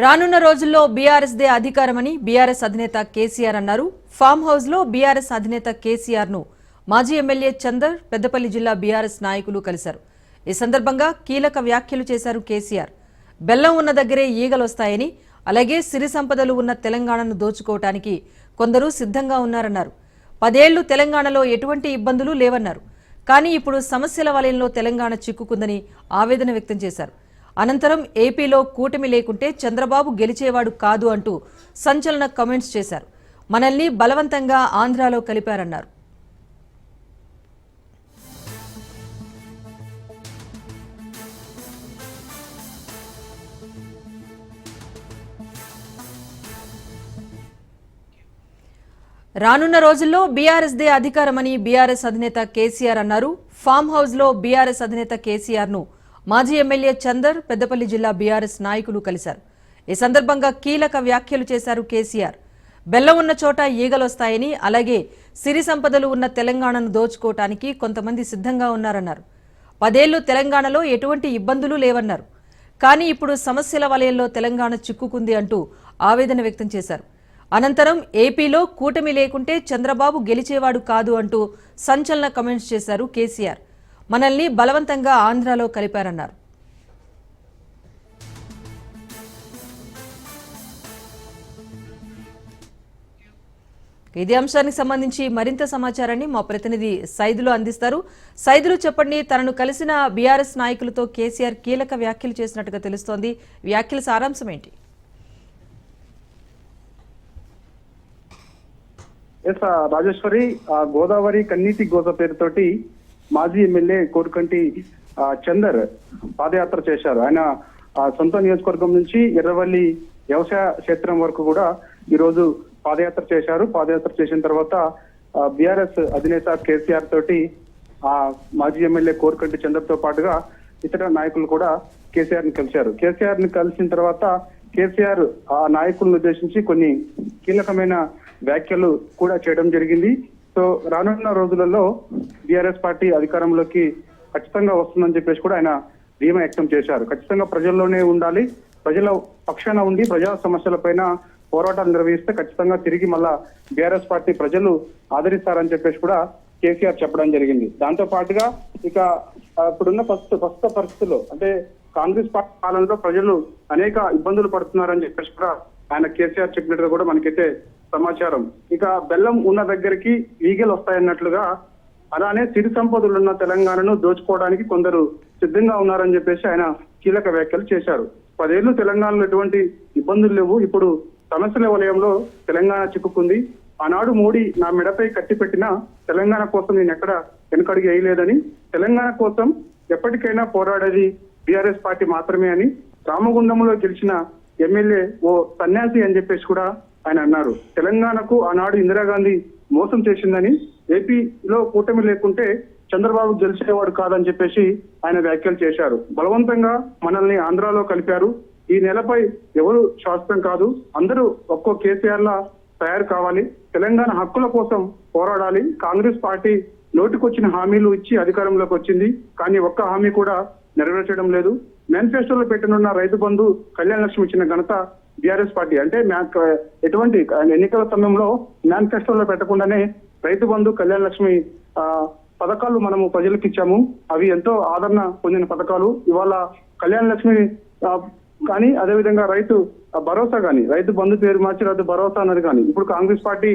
రానున్న రోజుల్లో BRS they అధికారమని BRS అధినేత కేసీఆర్ అన్నారు. ఫామ్ హౌస్లో బీఆర్ఎస్ అధినేత కేసీఆర్ను మాజీ ఎమ్మెల్యే చందర్ పెద్దపల్లి జిల్లా బీఆర్ఎస్ నాయకులు కలిశారు. ఈ సందర్భంగా కీలక వ్యాఖ్యలు చేశారు కేసీఆర్. బెల్లం ఉన్న దగ్గరే ఈగలొస్తాయని అలాగే సిరి సంపదలు ఉన్న తెలంగాణను దోచుకోవటానికి కొందరు సిద్ధంగా ఉన్నారన్నారు. పదేళ్ళు తెలంగాణలో ఎటువంటి ఇబ్బందులు లేవన్నారు. కానీ ఇప్పుడు సమస్యల వలయంలో తెలంగాణ చిక్కుకుందని ఆవేదన వ్యక్తం చేశారు. అనంతరం ఏపీలో కూటమి లేకుంటే చంద్రబాబు గెలిచేవాడు కాదు అంటూ సంచలన కమెంట్స్ చేశారు. మనల్ని బలవంతంగా ఆంధ్రాలో కలిపారన్నారు. రానున్న రోజుల్లో బీఆర్ఎస్ దే అధికారమని బీఆర్ఎస్ అధినేత కేసీఆర్ అన్నారు. ఫామ్ హౌస్లో బీఆర్ఎస్ అధినేత కేసీఆర్ను మాజీ ఎమ్మెల్యే చందర్ పెద్దపల్లి జిల్లా బీఆర్ఎస్ నాయకులు కలిశారు. ఈ సందర్భంగా కీలక వ్యాఖ్యలు చేశారు కేసీఆర్. బెల్లం ఉన్న చోట ఈగలొస్తాయని అలాగే సిరి సంపదలు ఉన్న తెలంగాణను దోచుకోవటానికి కొంతమంది సిద్ధంగా ఉన్నారన్నారు. పదేళ్ళు తెలంగాణలో ఎటువంటి ఇబ్బందులు లేవన్నారు. కానీ ఇప్పుడు సమస్యల వలయంలో తెలంగాణ చిక్కుకుంది అంటూ ఆవేదన వ్యక్తం చేశారు. అనంతరం ఏపీలో కూటమి లేకుంటే చంద్రబాబు గెలిచేవాడు కాదు అంటూ సంచలన కమెంట్స్ చేశారు కేసీఆర్. మనల్ని బలవంతంగా ఆంధ్రాలో కలిపారన్నారు. ఇదే అంశానికి సంబంధించి మరింత సమాచారాన్ని మా ప్రతినిధి సైదులు అందిస్తారు. సైదులు చెప్పండి తనను కలిసిన బీఆర్ఎస్ నాయకులతో కేసీఆర్ కీలక వ్యాఖ్యలు చేసినట్టుగా తెలుస్తోంది. వ్యాఖ్యల సారాంశం ఏంటి? రాజేశ్వరి గోదావరి కన్నీటి గోద పేరుతోటి మాజీ ఎమ్మెల్యే కోరుకంటి చందర్ పాదయాత్ర చేశారు. ఆయన ఆ, సొంత నియోజకవర్గం నుంచి ఎర్రవల్లి వ్యవసాయ క్షేత్రం వరకు కూడా ఈ రోజు పాదయాత్ర చేశారు. పాదయాత్ర చేసిన తర్వాత బీఆర్ఎస్ అధినేత కేసీఆర్ తోటి ఆ మాజీ ఎమ్మెల్యే కోరుకంటి చందర్తో పాటుగా ఇతర నాయకులు కూడా కేసీఆర్ని కలిశారు. కేసీఆర్ని కలిసిన తర్వాత కేసీఆర్ ఆ నాయకులను ఉద్దేశించి కొన్ని కీలకమైన వ్యాఖ్యలు కూడా చేయడం జరిగింది. సో రానున్న రోజులలో బీఆర్ఎస్ పార్టీ అధికారంలోకి ఖచ్చితంగా వస్తుందని చెప్పేసి కూడా ఆయన ధీమా వ్యక్తం చేశారు. ఖచ్చితంగా ప్రజల్లోనే ఉండాలి. ప్రజల పక్షాన ఉండి ప్రజా సమస్యలపైన పోరాటాలు నిర్వహిస్తే ఖచ్చితంగా తిరిగి మళ్ళా బీఆర్ఎస్ పార్టీ ప్రజలు ఆదరిస్తారని చెప్పేసి కూడా కేసీఆర్ చెప్పడం జరిగింది. దాంతో పాటుగా ఇక ఇప్పుడున్న ప్రస్తుత ప్రస్తుత పరిస్థితుల్లో అంటే కాంగ్రెస్ పార్టీ పాలనలో ప్రజలు అనేక ఇబ్బందులు పడుతున్నారని చెప్పేసి కూడా ఆయన కేసీఆర్ చెప్పినట్టుగా కూడా మనకైతే సమాచారం. ఇక బెల్లం ఉన్న దగ్గరికి ఈగలు వస్తాయన్నట్లుగా అలానే సిరి సంపదలు ఉన్న తెలంగాణను దోచుకోవడానికి కొందరు సిద్ధంగా ఉన్నారని చెప్పేసి ఆయన కీలక వ్యాఖ్యలు చేశారు. పదేళ్ళు తెలంగాణలో ఎటువంటి ఇబ్బందులు లేవు. ఇప్పుడు సమస్యల వలయంలో తెలంగాణ చిక్కుకుంది. ఆనాడు మోడీ నా మెడపై కట్టిపెట్టిన తెలంగాణ కోసం నేను ఎక్కడ వెనుకడిగి వేయలేదని తెలంగాణ కోసం ఎప్పటికైనా పోరాడేది బీఆర్ఎస్ పార్టీ మాత్రమే అని రామగుండంలో గెలిచిన ఎమ్మెల్యే ఓ సన్యాసి అని చెప్పేసి కూడా ఆయన అన్నారు. తెలంగాణకు ఆనాడు ఇందిరాగాంధీ మోసం చేసిందని ఏపీలో కూటమి లేకుంటే చంద్రబాబు గెలిచేవాడు కాదని చెప్పేసి ఆయన వ్యాఖ్యలు చేశారు. బలవంతంగా మనల్ని ఆంధ్రాలో కలిపారు. ఈ నెలపై ఎవరు శాస్త్రం కాదు. అందరూ ఒక్కో కేసీఆర్ లా తయారు కావాలి. తెలంగాణ హక్కుల కోసం పోరాడాలి. కాంగ్రెస్ పార్టీ నోటికొచ్చిన హామీలు ఇచ్చి అధికారంలోకి వచ్చింది. కానీ ఒక్క హామీ కూడా నెరవేర్చడం లేదు. మేనిఫెస్టోలో పెట్టనున్న రైతు బంధు కళ్యాణ లక్ష్మి ఇచ్చిన ఘనత బీఆర్ఎస్ పార్టీ. అంటే మ్యా- ఎటువంటి ఎన్నికల సమయంలో మేనిఫెస్టోలో పెట్టకుండానే రైతు బంధు కళ్యాణ లక్ష్మి పథకాలు మనము ప్రజలకు ఇచ్చాము. అవి ఎంతో ఆదరణ పొందిన పథకాలు. ఇవాళ కళ్యాణ లక్ష్మి కానీ అదేవిధంగా రైతు భరోసా కానీ రైతు బంధు పేరు మార్చి రైతు భరోసా అన్నది కానీ ఇప్పుడు కాంగ్రెస్ పార్టీ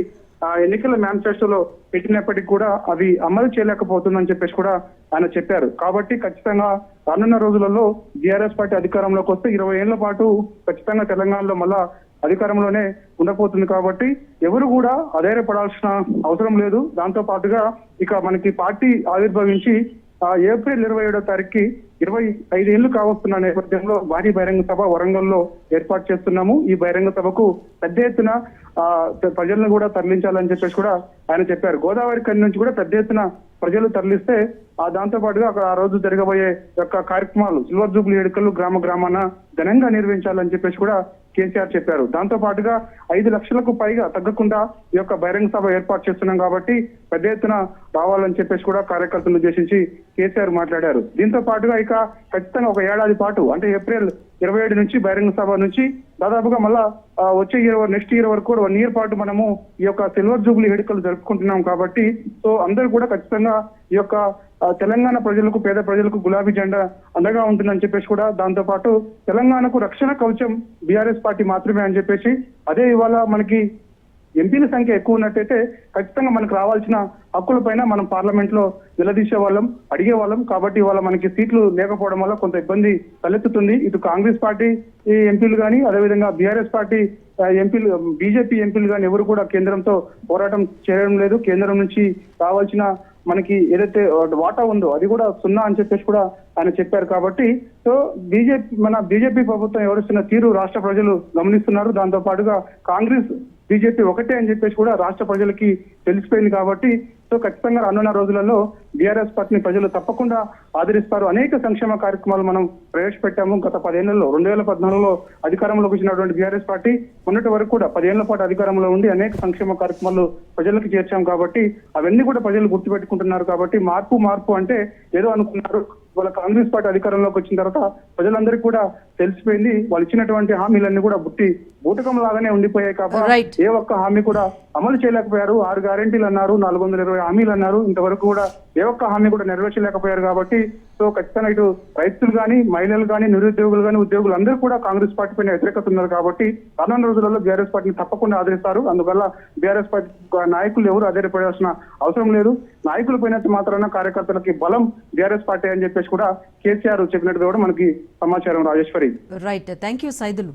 ఆ ఎన్నికల మేనిఫెస్టోలో పెట్టినప్పటికీ కూడా అవి అమలు చేయలేకపోతుందని చెప్పేసి కూడా ఆయన చెప్పారు. కాబట్టి ఖచ్చితంగా రానున్న రోజులలో జీఆర్ఎస్ పార్టీ అధికారంలోకి వస్తే ఇరవై ఏళ్ళ పాటు ఖచ్చితంగా తెలంగాణలో మళ్ళా అధికారంలోనే ఉండబోతుంది కాబట్టి ఎవరు కూడా అధైర్యపడాల్సిన అవసరం లేదు. దాంతో పాటుగా ఇక మనకి పార్టీ ఆవిర్భవించి ఏప్రిల్ ఇరవై ఏడో తారీఖుకి ఇరవై ఐదేళ్ళు కావస్తున్న నేపథ్యంలో భారీ బహిరంగ సభ వరంగల్లో ఏర్పాటు చేస్తున్నాము. ఈ బహిరంగ సభకు పెద్ద ఎత్తున ప్రజలను కూడా తరలించాలని చెప్పేసి కూడా ఆయన చెప్పారు. గోదావరి కని నుంచి కూడా పెద్ద ఎత్తున ప్రజలు తరలిస్తే ఆ దాంతో పాటుగా అక్కడ ఆ రోజు జరగబోయే యొక్క కార్యక్రమాలు సిల్వర్ జూబ్లీ వేడుకలు గ్రామ గ్రామాన ఘనంగా నిర్వహించాలని చెప్పేసి కూడా కేసీఆర్ చెప్పారు. దాంతో పాటుగా ఐదు లక్షలకు పైగా తగ్గకుండా ఈ యొక్క బహిరంగ సభ ఏర్పాటు చేస్తున్నాం కాబట్టి పెద్ద ఎత్తున రావాలని చెప్పేసి కూడా కార్యకర్తలను ఉద్దేశించి కేసీఆర్ మాట్లాడారు. దీంతో పాటుగా ఇక ఖచ్చితంగా ఒక ఏడాది పాటు అంటే ఏప్రిల్ ఇరవై ఏడు నుంచి బహిరంగ సభ నుంచి దాదాపుగా మళ్ళా వచ్చే ఇయర్ నెక్స్ట్ ఇయర్ వరకు కూడా వన్ ఇయర్ పాటు మనము ఈ యొక్క సిల్వర్ జూబ్లీ వేడుకలు జరుపుకుంటున్నాం కాబట్టి సో అందరూ కూడా ఖచ్చితంగా ఈ యొక్క తెలంగాణ ప్రజలకు పేద ప్రజలకు గులాబీ జెండా అండగా ఉంటుందని చెప్పేసి కూడా దాంతో పాటు తెలంగాణకు రక్షణ కవచం బీఆర్ఎస్ పార్టీ మాత్రమే అని చెప్పేసి అదే ఇవాళ మనకి ఎంపీల సంఖ్య ఎక్కువ ఉన్నట్టయితే ఖచ్చితంగా మనకు రావాల్సిన హక్కులపైన మనం పార్లమెంట్లో నిలదీసే వాళ్ళం అడిగే వాళ్ళం. కాబట్టి ఇవాళ మనకి సీట్లు లేకపోవడం వల్ల కొంత ఇబ్బంది తలెత్తుతుంది. ఇటు కాంగ్రెస్ పార్టీ ఎంపీలు కానీ అదేవిధంగా బీఆర్ఎస్ పార్టీ ఎంపీలు బీజేపీ ఎంపీలు కానీ ఎవరు కూడా కేంద్రంతో పోరాటం చేయడం లేదు. కేంద్రం నుంచి రావాల్సిన మనకి ఏదైతే వాటా ఉందో అది కూడా సున్నా అని చెప్పేసి కూడా ఆయన చెప్పారు కాబట్టి సో బీజేపీ మన బీజేపీ ప్రభుత్వం ఎవరిస్తున్న తీరు రాష్ట్ర ప్రజలు గమనిస్తున్నారు. దాంతో పాటుగా కాంగ్రెస్ బీజేపీ ఒకటే అని చెప్పేసి కూడా రాష్ట్ర ప్రజలకి తెలిసిపోయింది కాబట్టి సో ఖచ్చితంగా రానున్న రోజులలో బీఆర్ఎస్ పార్టీని ప్రజలు తప్పకుండా ఆదరిస్తారు. అనేక సంక్షేమ కార్యక్రమాలు మనం ప్రవేశపెట్టాము. గత పదేళ్ళలో రెండు వేల పద్నాలుగులో అధికారంలోకి వచ్చినటువంటి బీఆర్ఎస్ పార్టీ మొన్నటి వరకు కూడా పదేళ్ళ పాటు అధికారంలో ఉండి అనేక సంక్షేమ కార్యక్రమాలు ప్రజలకు చేర్చాం కాబట్టి అవన్నీ కూడా ప్రజలు గుర్తుపెట్టుకుంటున్నారు కాబట్టి మార్పు మార్పు అంటే ఏదో అనుకున్నారు. వాళ్ళ కాంగ్రెస్ పార్టీ అధికారంలోకి వచ్చిన తర్వాత ప్రజలందరికీ కూడా తెలిసిపోయింది వాళ్ళు ఇచ్చినటువంటి హామీలన్నీ కూడా బుట్టి బూటకం లాగానే ఉండిపోయాయి కాబట్టి. ఏ ఒక్క హామీ కూడా అమలు చేయలేకపోయారు ఆరు గ్యారెంటీలు అన్నారు నాలుగు వందల ఇరవై హామీలు అన్నారు ఇంతవరకు కూడా ఏ ఒక్క హామీ కూడా నెరవేర్చలేకపోయారు కాబట్టి సో ఖచ్చితంగా ఇటు రైతులు కానీ మహిళలు కానీ నిరుద్యోగులు కానీ ఉద్యోగులు అందరూ కూడా కాంగ్రెస్ పార్టీ పైన వ్యతిరేకత ఉన్నారు కాబట్టి రానున్న రోజులలో బీఆర్ఎస్ పార్టీని తప్పకుండా ఆదరిస్తారు. అందువల్ల బీఆర్ఎస్ పార్టీ నాయకులు ఎవరు ఆధారపడాల్సిన అవసరం లేదు. నాయకులు పోయినంత మాత్రాన కార్యకర్తలకి బలం బీఆర్ఎస్ పార్టీ అని చెప్పేసి కూడా కేసీఆర్ చెప్పినట్టు కూడా మనకి సమాచారం Rajeshwari. Right thank you Saidulu